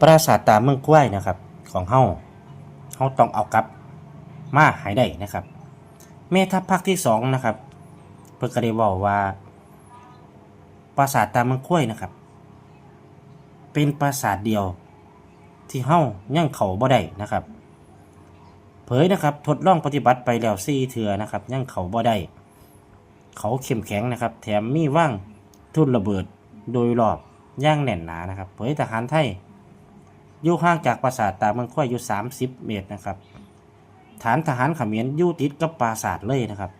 ปราสาทตาเมืองกล้วยนะครับ ของเฮาเฮาต้องเอากลับมาให้ได้นะครับแม่ทัพภาคที่สองนะครับ เพิ่นก็ได้บอกว่า ปราสาทตาเมืองกล้วยนะครับ เป็นปราสาทเดียว ที่เฮายังเขาบ่ได้นะครับ เผยนะครับทดลองปฏิบัติไปแล้ว4เทื่อนะครับยังเขาบ่ได้เขาเข้มแข็งนะครับ แถมมีว่างทุ่นระเบิดโดยรอบย่างแน่นหนานะครับ เผยทหารไทย อยู่ห่างจากปราสาทตาเมืองค่อยอยู่ 30 เมตรนะครับ ฐานทหารเขมรอยู่ติดกับปราสาทเลยนะครับ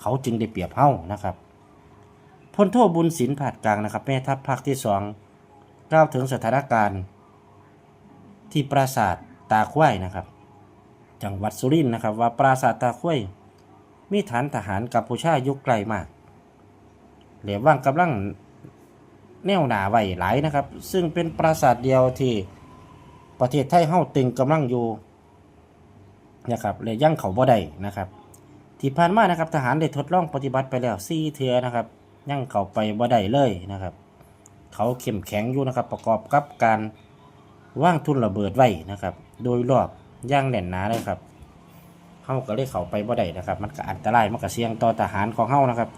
เขาจึงได้เปรียบเฮ้านะครับพลโทบุญศิลป์ผาดกลางนะครับแม่ทัพภาคที่สองกล่าวถึงสถานการณ์ที่ปราสาทตาควายนะครับ จังหวัดสุรินทร์นะครับ ว่าปราสาทตาควายมีฐานทหารกัมพูชายุคไกลมาก เหลียว่างกำลังแนวหนาไว้หลายนะครับ ซึ่งเป็นปราสาทเดียวที่ ประเทศไทยเฮาตึงกำลังอยู่นะครับเลยยั่งเขาบ่ได้นะครับที่ผ่านมานะครับทหารได้ทดลองปฏิบัติไปแล้ว4เทือนะครับยั่งเขาไปบ่ได้เลยนะครับ เขาเข้มแข็งอยู่นะครับ ประกอบกับการว่างทุนระเบิดไว้นะครับ โดยรอบย่างแน่นหนาเลยครับเฮาก็เลยเขาไปบ่ได้นะครับ มันก็อันตรายมันก็เสี่ยงต่อทหารของเฮานะครับ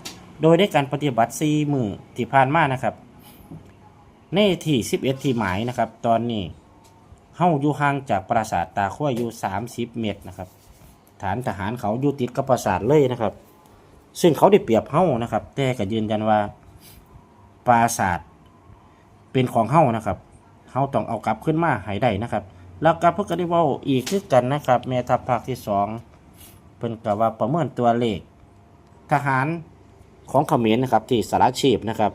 โดยได้การปฏิบัติ4มือที่ผ่านมานะครับในที่11ที่หมายนะครับ ตอนนี้ เฮาอยู่ห่างจากปราสาทตาขั้วอยู่ 30 เมตรนะครับ ฐานทหารเขาอยู่ติดกับปราสาทเลยนะครับ ซึ่งเขาได้เปรียบเฮานะครับ แต่ก็ยืนยันว่าปราสาทเป็นของเฮานะครับเฮาต้องเอากลับขึ้นมาให้ได้นะครับ แล้วกับเพื่อก็ได้เว่าอีกคือกันนะครับ แม่ทัพภาคที่สองเพิ่นก็ว่าประเมินตัวเลข ทหารของเขมรนะครับที่สารชีพนะครับ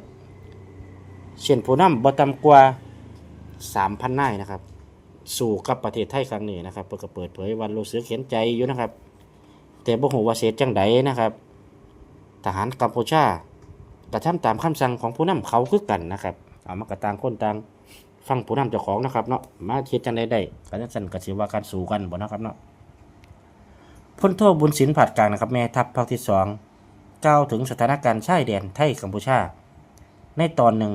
เช่นผู้นำบ่ต่ำกว่า3,000นายนะครับ สู่กับประเทศไทยครั้งนี้นะครับเพิ่นก็เปิดเผยวันรู้สึกเห็นใจอยู่นะครับ แต่บ่ฮู้ว่าเสียจังใดนะครับ ทหารกัมพูชากระทำตามคำสั่งของผู้นำเขาคือกันนะครับเอามากระต่างคนต่างฟังผู้นำเจ้าของนะครับเนาะมาเฮ็ดจังไดได้ก็จังซั่นก็สิว่าการสู้กันบ่นะครับเนาะพลโทบุญศิลป์ผาดกลางนะครับแม่ทัพภาคที่สองกล่าวถึงสถานการณ์ชายแดนไทยกัมพูชา ในตอนหนึ่ง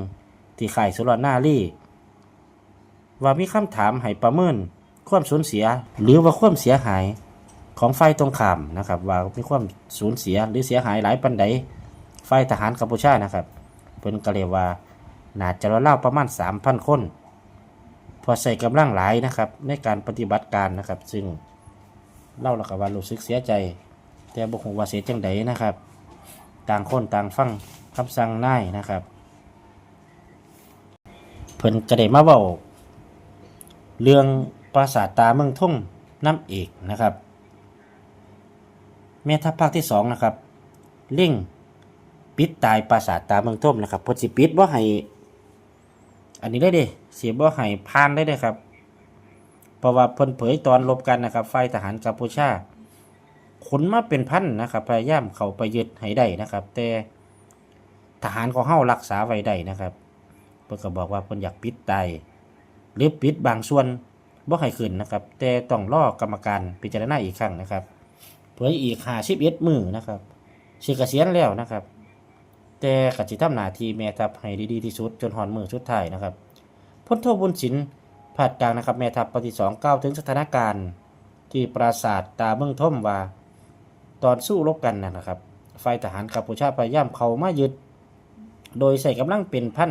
ที่ข่ายสุรนารี ว่ามีคำถามให้ประเมินความสูญเสีย หรือว่าความเสียหายของฝ่ายตรงขามนะครับ ว่ามีความสูญเสียหรือเสียหายหลายปันใดฝ่ายทหารกัมพูชานะครับเพิ่นก็เรียกว่าน่าจะราวๆประมาณ 3,000 คน พอใส่กำลังหลายนะครับ ในการปฏิบัติการนะครับ ซึ่งเล่าแล้วก็ว่ารู้สึกเสียใจ แต่บ่ฮู้ว่าเสียจังใดนะครับ ต่างคนต่างฟังคำสั่งนายนะครับ เพิ่นก็ได้มาเว้า เรื่องปราสาทตาเมืองทุ่งน้ำเอกนะครับ แม่ทัพภาคที่สองนะครับเร่งปิดตายปราสาทตาเมืองทุ่มนะครับพอสิปิดว่าให้ อันนี้ได้เด้เสียบ่ให้พานได้เด้ครับเพราะว่าเพิ่นเผยตอนลบกันนะครับฝ่ายทหารกัมพูชาขนมาเป็นพันนะครับพยายามเข้าไปยึดให้ได้นะครับ แต่ทหารของเฮารักษาไว้ได้นะครับเพิ่นก็บอกว่าเพิ่นอยากปิดตาย หรือปิดบางส่วนบ่ให้ขึ้นนะครับ แต่ต้องรอกรรมการพิจารณาอีกครั้งนะครับเผยอีก51มื้อนะครับสิเกษียณแล้วนะครับ แต่กจิทำหน้าที่แม่ทัพให้ดีที่สุดจนหอนมือสุดไทยนะครับพลโทบุญศิลป์ผาดกลางนะครับแม่ทัพปฏิสองเกล่าถึงสถานการณ์ที่ปราสาทตาเมืองท่มว่า ตอนสู้รบกันนะครับฝ่ายทหารกัมพูชาพยายามเข้ามายึด โดยใส่กำลังเป็นพัน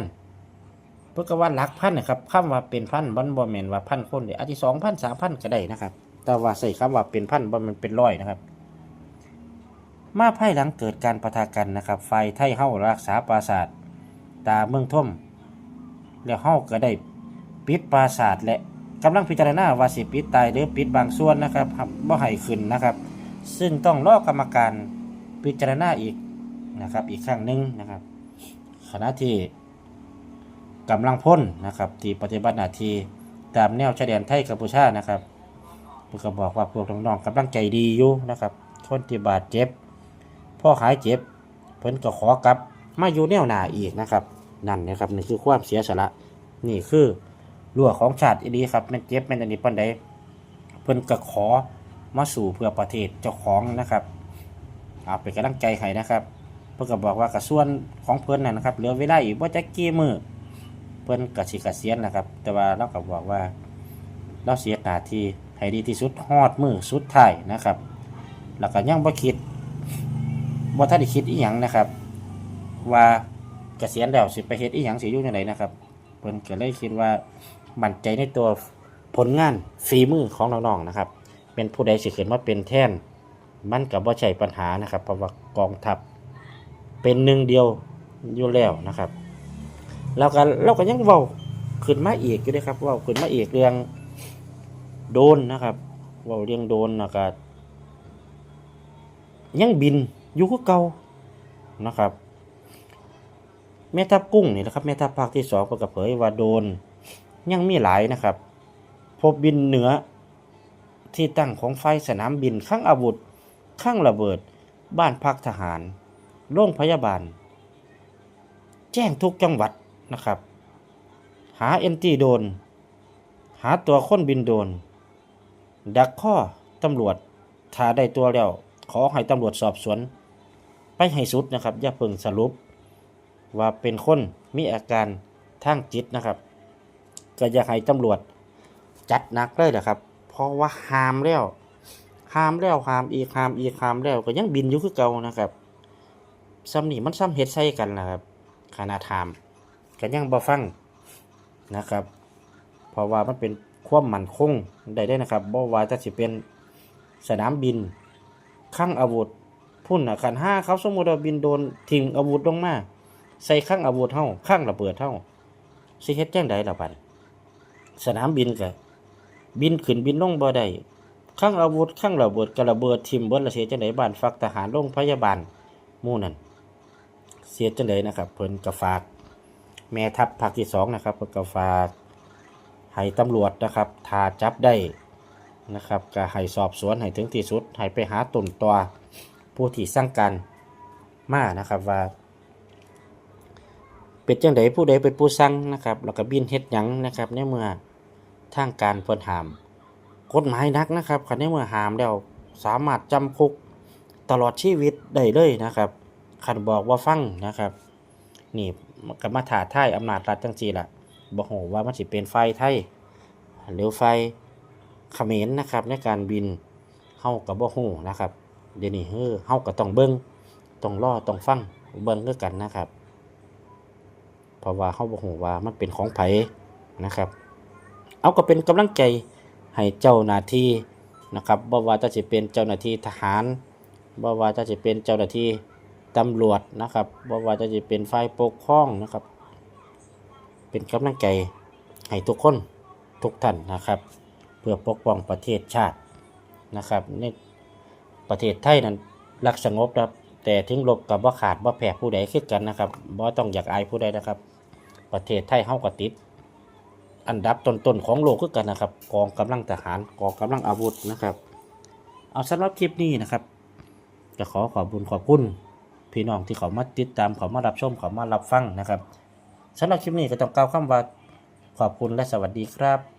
เพื่อก็ว่าหลักพันนะครับคำว่าเป็นพันบอนบอแมนว่าพันคนเดี๋ยวอาจจะสองพันสามพันก็ได้นะครับ แต่ว่าใส่คำว่าเป็นพันบอมันเป็นร้อยนะครับ มาภายหลังเกิดการประทะกันนะครับ ไฟไทยเฮารักษาปราสาทตาเมืองท่มแล้วเฮาก็ได้ปิดปราสาทและกำลังพิจารณาว่าสิปิดตายหรือปิดบางส่วนนะครับบ่ให้ขึ้นนะครับ ซึ่งต้องรอกรรมการพิจารณาอีกนะครับ อีกครั้งหนึ่งนะครับขณะที่ กำลังพ้นนะครับที่ปฏิบัติหน้าที่ตามแนวชายแดนไทยกัมพูชานะครับเพิ่นก็บอกว่าพวกน้องๆกำลังใจดีอยู่นะครับคนที่บาดเจ็บพ่อขายเจ็บ เพิ่นก็ขอกลับมาอยู่แนวหน้าอีกนะครับ นั่นนะครับนี่คือความเสียสละนี่คือรั้วของชาติอีดีครับแมันเจ็บแมันอันนี้ปันใดเพิ่นก็ขอมาสู่เพื่อประเทศเจ้าของนะครับเอาเป็นกำลังใจให้นะครับ เพิ่นก็บอกว่ากระส่วนของเพิ่นน่ะนะครับเหลือเวลาอีกว่าจะกี่มือ พิ่นพิ่นกสิเกษียณนะครับ แต่ว่าเราก็บอกว่าเราเสียหน้าที่ให้ดีที่สุดฮอดมือสุดท้ายนะครับ แล้วก็ยังบ่คิดบ่ทันได้คิดอีหยังนะครับ ว่าเกษียณแล้วสิไปเฮ็ดอีหยังสิอยู่จังไดนะครับเพิ่นก็เลยคิดว่ามั่นใจในตัวผลงานฝีมือของน้องๆนะครับ เป็นผู้ใดสิขึ้นมาเป็นแท่นมันก็บ่ใช่ปัญหานะครับ เพราะว่ากองทัพเป็นหนึ่งเดียวอยู่แล้วนะครับ แล้วก็เราก็ยังเว้าขึ้นมาอีกอยู่เด้ครับเว้าขึ้นมาอีกเรื่องโดนนะครับเว้าเรื่องโดรนแล้วก็ยังบินอยู่คือเก่านะครับแม่ทัพกุ้งนี่นะครับแม่ทัพภาคที่สองก็เผยว่าโดน ยังมีหลายนะครับ พบบินเหนือที่ตั้งของไฟสนามบินข้างอาวุธข้างระเบิด บ้านพักทหาร โรงพยาบาล แจ้งทุกจังหวัด นะครับ หาเอ็นตีโดน หาตัวคนบินโดน ดักข้อตำรวจถ้าได้ตัวแล้ว ขอให้ตำรวจสอบสวน ไปให้สุดนะครับ อย่าเพิ่งสรุป ว่าเป็นคนมีอาการทางจิตนะครับ ก็อยากให้ตำรวจจัดหนักเลยนะครับ เพราะว่าหามแล้วหามแล้วหามอีกหามอีกหามแล้วก็ยังบินอยู่คือเก่านะครับซ้ำนี่มันซ้ำเฮ็ดใส่กันนะครับขนาดหาม ก็ยังบ่ฟังนะครับ เพราะว่ามันเป็นความมั่นคงได้ได้นะครับบ่ว่าจะสิเป็นสนามบินข้างอาวุธพุ่นอะคันห้าเขาสมมุติว่าบินโดนทิ้งอาวุธลงมาใส่ข้างอาวุธเท่าข้างระเบิดเท่าสิเฮ็ดจังใดล่ะบัดสนามบินก็บินขึ้นบินลงบ่ได้ข้างอาวุธข้างระเบิดกระเบิดทิ่มเบิดละเสียจังไดบ้านฟักทหารโรงพยาบาลมู่นั่นเสียจังไดนะครับเพิ่นก็ฝาก แม่ทัพภาคที่สองนะครับเพิ่นก็ฝากให้ตำรวจนะครับถ้าจับได้นะครับก็ให้สอบสวนให้ถึงที่สุดให้ไปหาต้นตอผู้ที่สร้างการมานะครับว่า เป็นจังไดผู้ใดเป็นผู้สั่งนะครับแล้วก็บินเฮ็ดหยังนะครับในเมื่อทางการเพิ่นหามกฎหมายนักนะครับคันในเมื่อหามแล้วสามารถจำคุกตลอดชีวิตได้เลยนะครับคันบอกว่าฟังนะครับนี่ มันก็มาถ่าท่ายอำนาจรัฐจังซี่ล่ะบ่ฮู้ว่ามันสิเป็นไฟไทยหรือไฟเขมรนะครับ ในการบินเฮาก็บ่ฮู้นะครับ เดี๋ยวนี้เฮ้อเฮาก็ต้องเบิ่งต้องรอต้องฟังเบิ่งคือกันนะครับ เพราะว่าเขาบอกว่ามันเป็นของไผนะครับ เอาก็เป็นกำลังใจให้เจ้าหน้าที่นะครับบ่ว่าจะสิเป็นเจ้าหน้าที่ทหารบ่ว่าจะสิเป็นเจ้าหน้าที่ ตำรวจนะครับบ่ว่าจะเป็นฝ่ายปกครองนะครับ เป็นกำลังใจให้ทุกคนทุกท่านนะครับ เพื่อปกป้องประเทศชาตินะครับในประเทศไทยนั้นรักสงบนะครับแต่ถึงลบกับว่าขาดว่าแพ้ผู้ใดคือกันนะครับบ่ต้องอยากอายผู้ใดนะครับ ประเทศไทยเฮาก็ติด อันดับต้นๆของโลกคือกันนะครับ กองกำลังทหารกองกำลังอาวุธนะครับ เอาสำหรับคลิปนี้นะครับจะขอขอบคุญขอบคุณ พี่น้องที่เขามาติดตามเขามารับชมเขามารับฟังนะครับสำหรับคลิปนี้ก็ต้องกล่าวคำว่าขอบคุณและสวัสดีครับ